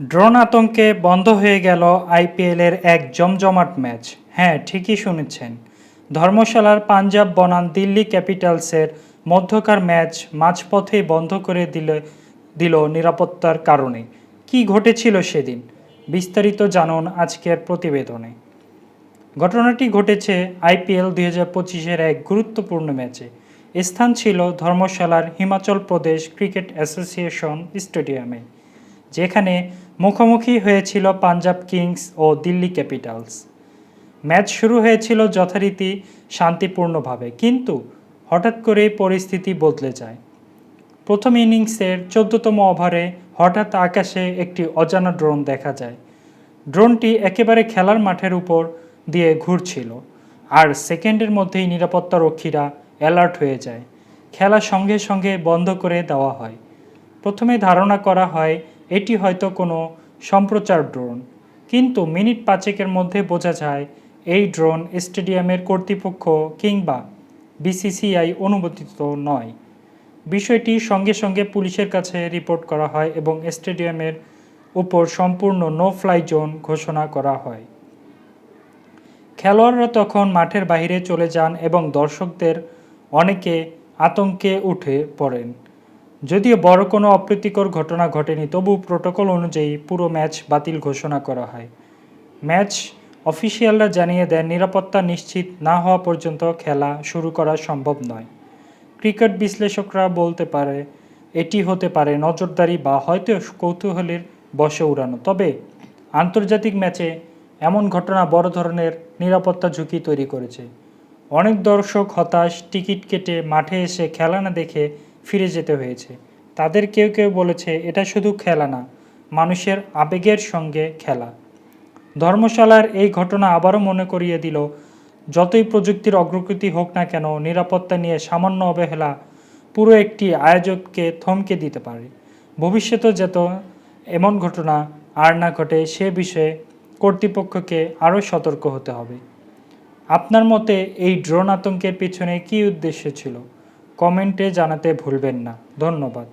Drone আতঙ্কে বন্ধ হয়ে গেল আইপিএলের এক জমজমাট ম্যাচ। হ্যাঁ ঠিকই শুনেছেন। ধর্মশালার পাঞ্জাব বনাম দিল্লি ক্যাপিটালসের মধ্যকার ম্যাচ মাঝপথেই বন্ধ করে দিলে, দিল নিরাপত্তার কারণে। কি ঘটেছিল সেদিন? বিস্তারিত জানুন আজকের প্রতিবেদনে। ঘটনাটি ঘটেছে আইপিএল দুই হাজার পঁচিশের এক গুরুত্বপূর্ণ ম্যাচে। স্থান ছিল ধর্মশালার হিমাচল প্রদেশ ক্রিকেট অ্যাসোসিয়েশন স্টেডিয়ামে। যেখানে মুখোমুখি হয়েছিল পাঞ্জাব কিংস ও দিল্লি ক্যাপিটালস। ম্যাচ শুরু হয়েছিল যথারীতি শান্তিপূর্ণভাবে, কিন্তু হঠাৎ করেই পরিস্থিতি বদলে যায়। প্রথম ইনিংসের চোদ্দতম ওভারে হঠাৎ আকাশে একটি অজানা ড্রোন দেখা যায়। ড্রোনটি একেবারে খেলার মাঠের উপর দিয়ে ঘুরছিল, আর সেকেন্ডের মধ্যেই নিরাপত্তা রক্ষীরা অ্যালার্ট হয়ে যায়। খেলা সঙ্গে সঙ্গে বন্ধ করে দেওয়া হয়। প্রথমে ধারণা করা হয় এটি হয়তো কোনো সম্প্রচার ড্রোন। কিন্তু মিনিট পাঁচেকের মধ্যে বোঝা যায়, এই ড্রোন স্টেডিয়ামের কর্তৃপক্ষ কিংবা বিসিসিআই অনুমোদিত নয়। বিষয়টি সঙ্গে সঙ্গে পুলিশের কাছে রিপোর্ট করা হয় এবং স্টেডিয়ামের উপর সম্পূর্ণ নো ফ্লাই জোন ঘোষণা করা হয়। খেলোয়াড়রা তখন মাঠের বাইরে চলে যান এবং দর্শকদের অনেকে আতঙ্কে উঠে পড়েন। যদিও বড় কোনো অপ্রীতিকর ঘটনা ঘটেনি তবু প্রোটোকল অনুযায়ী পুরো ম্যাচ বাতিল ঘোষণা করা হয়। ম্যাচ অফিসিয়ালরা জানিয়ে দেন, নিরাপত্তা নিশ্চিত না হওয়া পর্যন্ত খেলা শুরু করা সম্ভব নয়। ক্রিকেট বিশ্লেষকরা বলতে পারে, এটি হতে পারে নজরদারি বা হয়তো কৌতূহলের বশে উড়ানো। তবে আন্তর্জাতিক ম্যাচে এমন ঘটনা বড় ধরনের নিরাপত্তা ঝুঁকি তৈরি করেছে। অনেক দর্শক হতাশ, টিকিট কেটে মাঠে এসে খেলা না দেখে ফিরে যেতে হয়েছে। তাদের কেউ কেউ বলেছে, এটা শুধু খেলা না, মানুষের আবেগের সঙ্গে খেলা। ধর্মশালার এই ঘটনা আবারও মনে করিয়ে দিল, যতই প্রযুক্তির অগ্রগতি হোক না কেন, নিরাপত্তা নিয়ে সামান্য অবহেলা পুরো একটি আয়োজককে থমকে দিতে পারে। ভবিষ্যতে যত এমন ঘটনা, আর না ঘটে সে বিষয়ে কর্তৃপক্ষকে আরও সতর্ক হতে হবে। আপনার মতে এই ড্রোন আতঙ্কের পিছনে কী উদ্দেশ্য ছিল? কমেন্টে জানাতে ভুলবেন না। ধন্যবাদ।